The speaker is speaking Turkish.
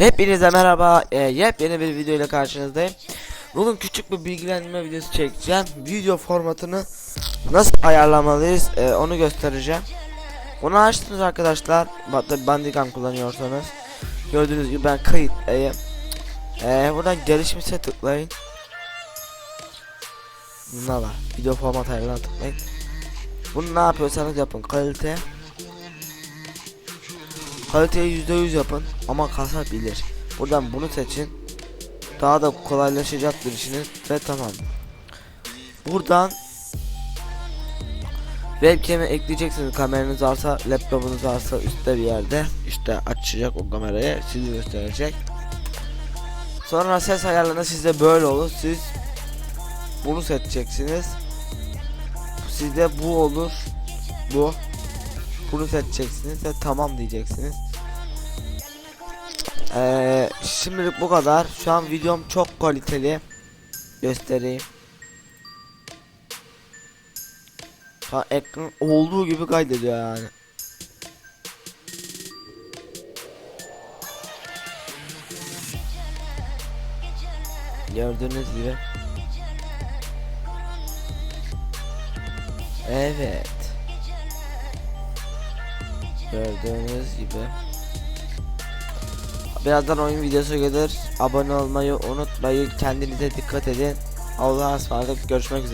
Hepinize merhaba. E, yepyeni bir video ile karşınızdayım. Bugün küçük bir bilgilendirme videosu çekeceğim. Video formatını nasıl ayarlamalıyız e, onu göstereceğim. Bunu açtınız arkadaşlar. Tabi Bandicam kullanıyorsanız. Gördüğünüz gibi ben kayıttayım. E, buradan gelişmişe tıklayın. Bunda var. Video format ayarlarına tıklayın. Bunu ne yapıyorsanız yapın. Kalite Kaliteyi %100 yapın ama kasabilir. Buradan bunu seçin. Daha da kolaylaşacaktır işiniz ve tamam. Buradan webcam'i ekleyeceksiniz kameranız varsa laptopunuz varsa üstte bir yerde işte açacak o kamerayı sizi gösterecek. Sonra ses ayarlarında sizde böyle olur. Siz bunu seçeceksiniz. Sizde bu olur. Bu. Bunu seçeceksiniz ve tamam diyeceksiniz. Ee, şimdilik bu kadar. Şu an videom çok kaliteli. Göstereyim. Şu an ekran olduğu gibi kaydediyor yani. Gördüğünüz gibi. Evet. Gördüğünüz gibi. Birazdan oyun videosu gelir. Abone olmayı unutmayın. Kendinize dikkat edin. Allah'a ısmarladık. Görüşmek üzere.